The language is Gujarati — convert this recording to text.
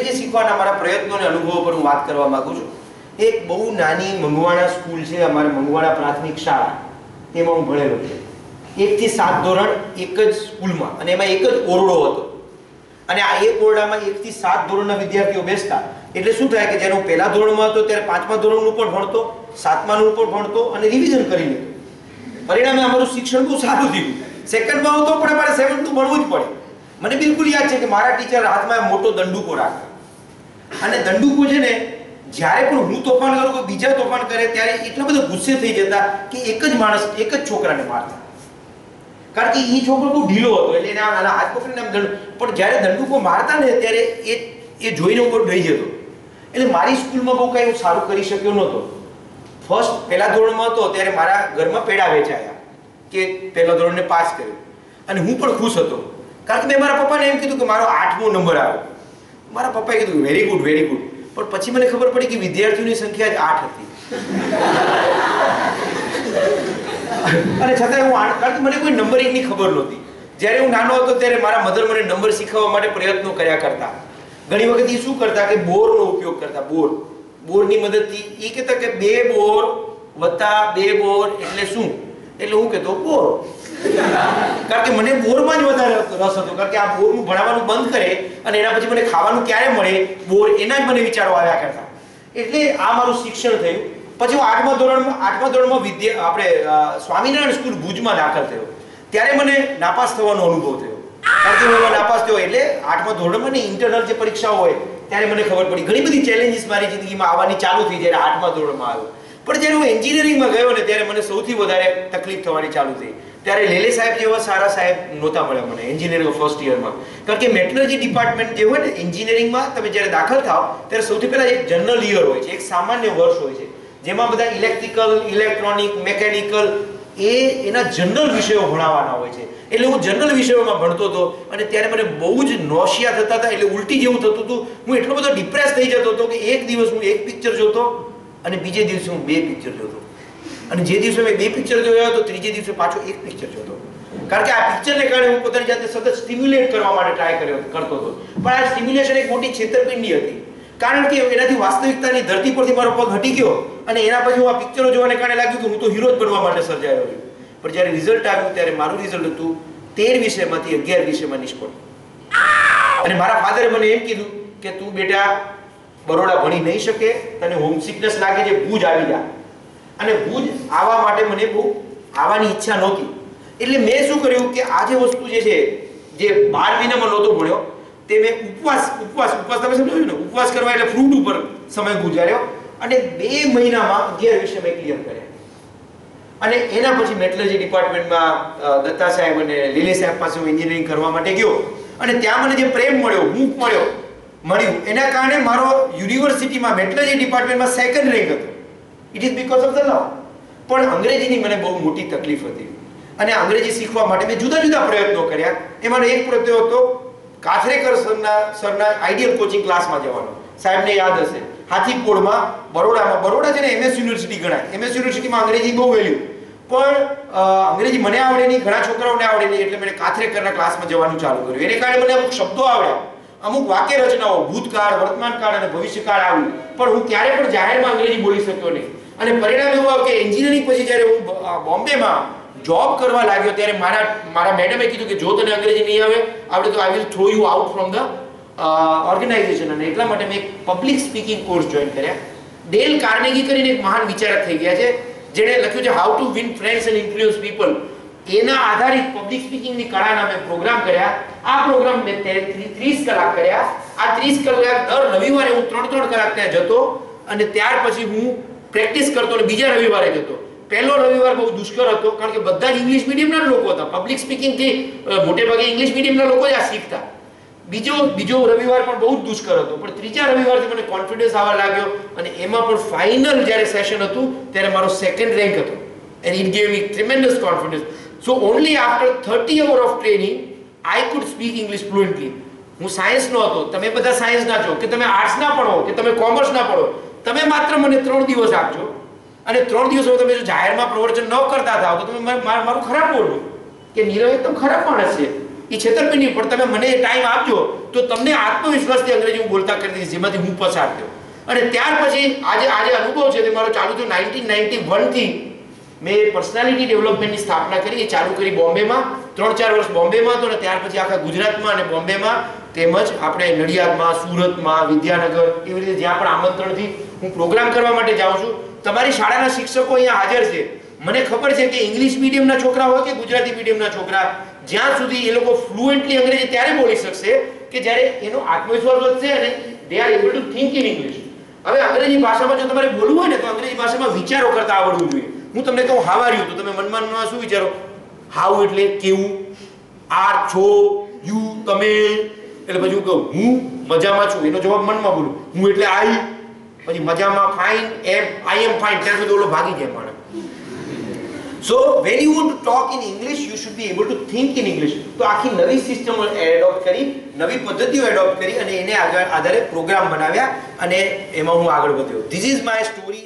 અંગ્રેજી શીખવાના મારા પ્રયત્નો અને અનુભવો પર હું વાત કરવા માંગુ છું એક બહુ નાની મંગવાણા સ્કૂલ છે, અમારે મંગવાણા પ્રાથમિક શાળા. તેમાં હું ભણેલો છે. એકથી સાત ધોરણ એક જ સ્કૂલમાં, અને એમાં એક જ ઓરડો હતો. અને આ એક ઓરડામાં એકથી સાત ધોરણના વિદ્યાર્થીઓ બેસતા. એટલે શું થાય કે જેનો પહેલા ધોરણમાં હતો, ત્યારે પાંચમા ધોરણનું પણ ભણતો, સાતમાનું પણ ભણતો અને રિવિઝન કરી લેતો પરિણામે અમારું શિક્ષણ બહુ સારું થયું. સેકન્ડમાં હતો, પણ અમારે સેવન્થનું ભણવું જ પડે. મને બિલકુલ યાદ છે કે મારા ટીચર હાથમાં મોટો દંડુકો રાખતા અને દંડુકો છે ને, જ્યારે પણ હું તોફાન કરું કે બીજા તોફાન કરે, ત્યારે એટલા બધા ગુસ્સે થઈ જતા કે એક જ માણસ એક જ છોકરાને મારતા. કારણ કે એ છોકરો બહુ ઢીલો હતો, એટલે એને આના હાથ પકડીને આમ દંડ પણ જ્યારે દંડુકો મારતા ને, ત્યારે એ એ જોઈને હું ડરી જતો. એટલે મારી સ્કૂલમાં બહુ કાંઈ હું સારું કરી શક્યો નહોતો. ફર્સ્ટ પહેલા ધોરણમાં હતો, ત્યારે મારા ઘરમાં પેડા વેચાયા, કે પહેલા ધોરણને પાસ કર્યો. અને હું પણ ખુશ હતો. કારણ કે મેં મારા પપ્પાને એમ કીધું કે મારો આઠમો નંબર આવ્યો. મારા પપ્પાએ કીધું વેરી ગુડ વેરી ગુડ પણ પછી મને ખબર પડી કે વિદ્યાર્થીઓની સંખ્યા જ આઠ હતી. અને છતાંય હું કારણ કે મને કોઈ નંબરિંગની ખબર નહોતી. જ્યારે હું નાનો હતો ત્યારે મારા મધર મને નંબર શીખવવા માટે પ્રયત્નો કર્યા કરતા. ઘણી વખત એ શું કરતા કે બોરનો ઉપયોગ કરતા, બોર. બોરની મદદથી એ કહેતા કે બે બોર વત્તા બે બોર એટલે શું? એટલે હું કહેતો, બોર. કારણ કે મને બોરમાં જ વધારે રસ હતો, કારણ કે આ બોરનું ભણાવવાનું બંધ કરે અને એના પછી મને ખાવાનું ક્યારે મળે, બોર એના જ મને વિચારો આવ્યા કરતા. એટલે આ મારું શિક્ષણ થયું. પછી હું આઠમા ધોરણમાં આઠમા ધોરણમાં વિદ્યા, આપણે સ્વામિનારાયણ સ્કૂલ ભુજમાં દાખલ થયો. ત્યારે મને નાપાસ થવાનો અનુભવ થયો. કારણ કે હું નાપાસ થયો એટલે આઠમા ધોરણમાં ને ઇન્ટરનલ જે પરીક્ષાઓ હોય, ત્યારે મને ખબર પડી. ઘણી બધી ચેલેન્જીસ મારી જિંદગીમાં આવવાની ચાલુ થઈ જ્યારે આઠમા ધોરણમાં આવ્યો. પણ જ્યારે હું એન્જિનિયરિંગમાં ગયો ને ત્યારે મને સૌથી વધારે તકલીફ થવાની ચાલુ થઈ. ત્યારે લેલે સાહેબ જેવા સારા સાહેબ નહોતા મળ્યા મને, એન્જિનિયરિંગ ફર્સ્ટ યરમાં કારણ કે મેટલર્જી ડિપાર્ટમેન્ટ જે હોય ને એન્જિનિયરિંગમાં તમે જ્યારે દાખલ થાવ ત્યારે સૌથી પહેલાં એક જનરલ યર હોય છે, એક સામાન્ય વર્ષ હોય છે. જેમાં બધા ઇલેક્ટ્રિકલ, ઇલેક્ટ્રોનિક, મેકેનિકલ, એ એના જનરલ વિષયો ભણાવવાના હોય છે. એટલે હું જનરલ વિષયોમાં ભણતો હતો અને ત્યારે મને બહુ જ નોશિયા થતા હતા, એટલે ઉલટી જેવું થતું હતું. હું એટલો બધો ડિપ્રેસ થઈ જતો હતો કે એક દિવસ હું એક પિક્ચર જોતો અને બીજે દિવસે હું બે પિક્ચર જોતો. અને જે દિવસે મેં બે પિક્ચર જોયા હતો ત્રીજે દિવસે પાછો એક પિક્ચર જોતો. કારણ કે આ પિક્ચરને કારણે હું પોતાની જાતે સતત સ્ટિમ્યુલેટ કરવા માટે ટ્રાય કર્યો, કરતો હતો. પણ આ સ્ટિમ્યુલેશન એક મોટી છેતરપિંડી હતી. કારણ કે એનાથી વાસ્તવિકતાની ધરતી પરથી મારો પગ હટી ગયો અને એના પછી હું આ પિક્ચરો જોવાને કારણે લાગ્યું કે હું તો હીરો જ બનવા માટે સર્જાયો છું. પણ જ્યારે રિઝલ્ટ આવ્યું, ત્યારે મારું રિઝલ્ટ હતું તેર વિષયમાંથી અગિયાર વિષયમાં નિષ્ફળ. અને મારા ફાધરે મને એમ કીધું કે તું બેટા બરોડા ભણી નહીં શકે તને હોમ સિકનેસ લાગે છે, ભૂજ આવી જા. અને ભૂજ આવવા માટે મને બહુ આવવાની ઈચ્છા નહોતી. એટલે મેં શું કર્યું કે આ જે વસ્તુ જે છે, જે બાર મહિનામાં નહોતો ભણ્યો, તે મેં ઉપવાસ ઉપવાસ ઉપવાસ, તમે સમજો ને? ઉપવાસ કરવા એટલે ફ્રૂટ ઉપર સમય ગુજાર્યો અને બે મહિનામાં અગિયાર વિષય મેં ક્લિયર કર્યા. અને એના પછી મેટલર્જી ડિપાર્ટમેન્ટમાં દત્તા સાહેબ અને લીલે સાહેબ પાસે હું એન્જિનિયરિંગ કરવા માટે ગયો. અને ત્યાં મને જે પ્રેમ મળ્યો, હૂંફ મળ્યો મળ્યું. એના કારણે મારો યુનિવર્સિટીમાં મેટલર્જી ડિપાર્ટમેન્ટમાં સેકન્ડ રેન્ક હતો. It is because of the law પણ અંગ્રેજીની મને બહુ મોટી તકલીફ હતી. અને અંગ્રેજી શીખવા માટે મેં જુદા જુદા પ્રયત્નો કર્યા. એમાંનો એક પ્રયત્ન હતો કાથરેકર સરના સરના આઈડિયલ કોચિંગ ક્લાસમાં જવાનો. સાહેબને યાદ હશે. હાથીપોળમાં બરોડામાં, બરોડા છે ને એમએસ યુનિવર્સિટી ગણાય. એમએસ યુનિવર્સિટીમાં અંગ્રેજી બહુ વેલ્યુ. પણ અંગ્રેજી મને આવડે નહીં, ઘણા છોકરાઓને આવડે નહીં, એટલે મેં કાથરેકરના ક્લાસમાં જવાનું ચાલુ કર્યું. એને કારણે મને અમુક શબ્દો આવડ્યા. અમુક વાક્ય રચનાઓ ભૂતકાળ, વર્તમાનકાળ અને ભવિષ્યકાળ આવ્યું પણ હું ક્યારે પણ જાહેરમાં અંગ્રેજી બોલી શક્યો નહીં. અને પરિણામ એવું આવ્યું કે એન્જિનિયરિંગ પછી જ્યારે હું બોમ્બેમાં જોબ કરવા લાગ્યો ત્યારે મારા મારા મેડમે કીધું કે જો તને અંગ્રેજી નહીં આવે આવડે તો I will throw you out from the organization અને એટલા માટે મેં એક પબ્લિક સ્પીકિંગ કોર્સ જોઈન કર્યા. ડેલ કાર્નેગી કરીને એક મહાન વિચારક થઈ ગયા છે, જેણે લખ્યું છે how to win friends and influence people એના આધારિત પબ્લિક સ્પીકિંગની કળાના નામે પ્રોગ્રામ કર્યા. આ પ્રોગ્રામ મેં તે- ત્રી- ત્રીસ કલાક કર્યા. આ ત્રીસ કલાક દર રવિવારે હું ત્રણ ત્રણ કલાક ત્યાં જતો અને ત્યાર પછી હું પ્રેક્ટિસ કરતો અને બીજા રવિવારે જતો. પહેલો રવિવાર બહુ દુષ્કર હતો, કારણ કે બધા જ ઇંગ્લિશ મીડિયમના લોકો હતા. પબ્લિક સ્પીકિંગથી મોટે ભાગે ઇંગ્લિશ મીડિયમના લોકો જ આ શીખતા. બીજો બીજો રવિવાર પણ બહુ દુષ્કર હતો. પણ ત્રીજા રવિવારથી મને કોન્ફિડન્સ આવવા લાગ્યો અને એમાં પણ ફાઇનલ જ્યારે સેશન હતું, ત્યારે મારો સેકન્ડ રેન્ક હતો. And it gave me tremendous confidence so only after thirty hour of training I could speak English fluently હું સાયન્સનો હતો. તમે બધા સાયન્સના છો. કે તમે આર્ટ્સના ભણો કે તમે કોમર્સના ભણો તમે માત્ર મને ત્રણ દિવસ આપજો. અને ત્રણ દિવસ હવે તમે જો જાહેરમાં પ્રવચન ન કરતા થાવ તો તમે મારું ખરાબ બોલો. કે નીરવ એકદમ ખરાબ માણસ છે. એ છેતરપિંડી પણ તમે મને ટાઈમ આપજો, તો તમને આત્મવિશ્વાસથી અંગ્રેજી હું બોલતા કરી દઈશ, જેમાંથી હું પસાર થયો. અને ત્યાર પછી આજે આજે અનુભવ છે તે મારો ચાલુ થયો નાઇન્ટીન નાઇન્ટી વનથી મેં પર્સનાલિટી ડેવલપમેન્ટની સ્થાપના કરી, એ ચાલુ કરી બોમ્બેમાં. ત્રણ ચાર વર્ષ બોમ્બેમાં હતો ને, ત્યાર પછી આખા ગુજરાતમાં અને બોમ્બેમાં તેમજ આપણે નડિયાદમાં, સુરતમાં, વિદ્યાનગર, એવી રીતે જ્યાં પણ આમંત્રણથી હું પ્રોગ્રામ કરવા માટે જાઉં છું. તમારી શાળાના શિક્ષકો અહીંયા હાજર છે. મને ખબર છે કે ઇંગ્લિશ મીડિયમના છોકરા હોય કે ગુજરાતી મીડિયમના છોકરા, જ્યાં સુધી એ લોકો ફ્લુએન્ટલી અંગ્રેજી ત્યારે બોલી શકશે કે જ્યારે એનો આત્મવિશ્વાસ વધશે અને they are able to think in English હવે અંગ્રેજી ભાષામાં જો તમારે બોલવું હોય ને, તો અંગ્રેજી ભાષામાં વિચારો કરતા આવડવું જોઈએ. હું તમને કહું, હાવાર્યું તો તમે મનમાં શું વિચારો? હાવ એટલે કેવું? આર, છો, યુ, તમે. એટલે પછી હું કહું, હું મજામાં છું. એનો જવાબ મનમાં બોલું. હું એટલે આઈ. પછી મજામાં fine M I am fine ત્યાં સુધી ઓલો ભાગી જાય માણસ. When you want to talk in English you should be able to think in English તો આખી નવી સિસ્ટમ એડોપ્ટ કરી, નવી પદ્ધતિઓ એડોપ્ટ કરી અને એને આગળ આધારે પ્રોગ્રામ બનાવ્યા અને એમાં હું આગળ વધ્યો. This is my story